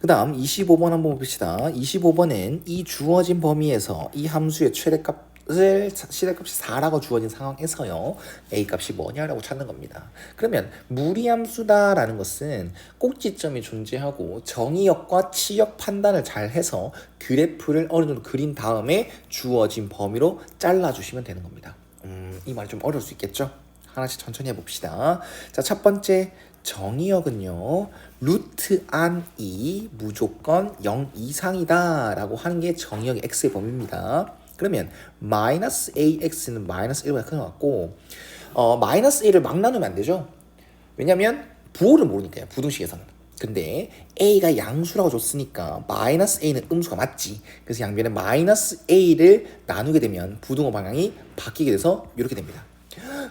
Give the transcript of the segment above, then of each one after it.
그 다음 25번 한번 봅시다. 25번은 이 주어진 범위에서 이 함수의 최대값 을 시대값이 4라고 주어진 상황에서요. A 값이 뭐냐라고 찾는 겁니다. 그러면 무리함수다라는 것은 꼭지점이 존재하고 정의역과 치역 판단을 잘 해서 그래프를 어느 정도 그린 다음에 주어진 범위로 잘라주시면 되는 겁니다. 음, 이 말이 좀 어려울 수 있겠죠? 하나씩 천천히 해봅시다. 자, 첫 번째 정의역은요. 루트 안이 무조건 0 이상이다 라고 하는 게 정의역의 x의 범위입니다. 그러면 마이너스 ax는 마이너스 1보다 큰 것 같고 어, 마이너스 1을 막 나누면 안 되죠. 왜냐면 부호를 모르니까요. 부등식에서는. 근데 a가 양수라고 줬으니까 마이너스 a는 음수가 맞지. 그래서 양변에 마이너스 a를 나누게 되면 부등호 방향이 바뀌게 돼서 이렇게 됩니다.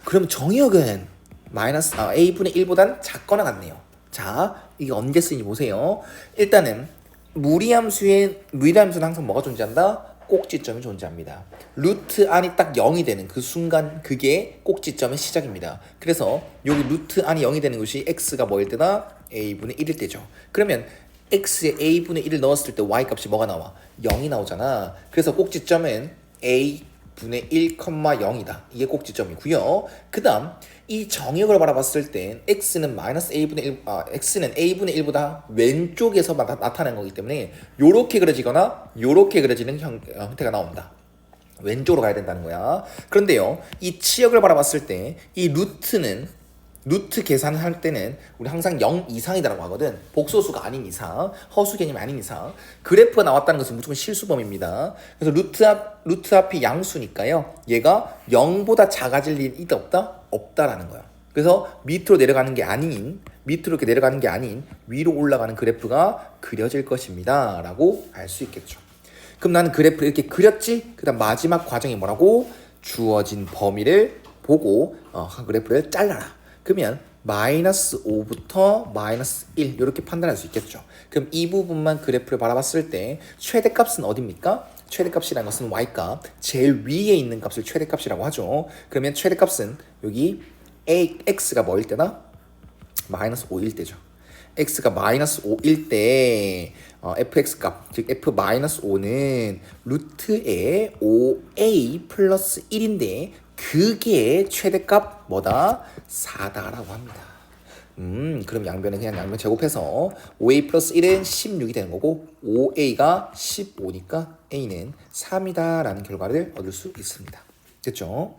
그럼 정의역은 마이너스 아, a분의 1보단 작거나 같네요. 자, 이게 언제 쓰인지 보세요. 일단은 무리함수의 무리함수는 항상 뭐가 존재한다? 꼭지점이 존재합니다. 루트 안이 딱 0이 되는 그 순간 그게 꼭지점의 시작입니다. 그래서 여기 루트 안이 0이 되는 것이 x가 뭐일 때다? a분의 1일 때죠. 그러면 x에 a분의 1을 넣었을 때 y 값이 뭐가 나와? 0이 나오잖아. 그래서 꼭지점은 a 분의 1,0이다. 이게 꼭지점이고요. 그 다음 이 정역을 바라봤을 때 x는 마이너스 a분의 1, 아, x는 a분의 1보다 왼쪽에서 나, 나타나는 거기 때문에 요렇게 그려지거나 요렇게 그려지는 형, 어, 형태가 나온다. 왼쪽으로 가야 된다는 거야. 그런데요, 이 치역을 바라봤을 때 이 루트는 루트 계산을 할 때는 우리 항상 0 이상이다라고 하거든. 복소수가 아닌 이상, 허수 개념이 아닌 이상. 그래프가 나왔다는 것은 무조건 실수범입니다. 그래서 루트 앞, 루트 앞이 양수니까요. 얘가 0보다 작아질 일이 있다 없다? 없다라는 거야. 그래서 밑으로 내려가는 게 아닌, 밑으로 이렇게 내려가는 게 아닌 위로 올라가는 그래프가 그려질 것입니다. 라고 알 수 있겠죠. 그럼 나는 그래프를 이렇게 그렸지? 그 다음 마지막 과정이 뭐라고? 주어진 범위를 보고 어, 그래프를 잘라라. 그러면 마이너스 5부터 마이너스 1 이렇게 판단할 수 있겠죠. 그럼 이 부분만 그래프를 바라봤을 때 최대값은 어디입니까? 최대값이라는 것은 y값 제일 위에 있는 값을 최대값이라고 하죠. 그러면 최대값은 여기 a x가 뭐일 때나 마이너스 5일 때죠. x가 마이너스 5일 때 어, fx 값, 즉 f 마이너스 5는 루트의 5a 플러스 1인데 그게 최대값 뭐다? 4다라고 합니다. 음, 그럼 양변은 그냥 양변 제곱해서 5a 플러스 1은 16이 되는 거고 5a가 15니까 a는 3이다라는 결과를 얻을 수 있습니다. 됐죠?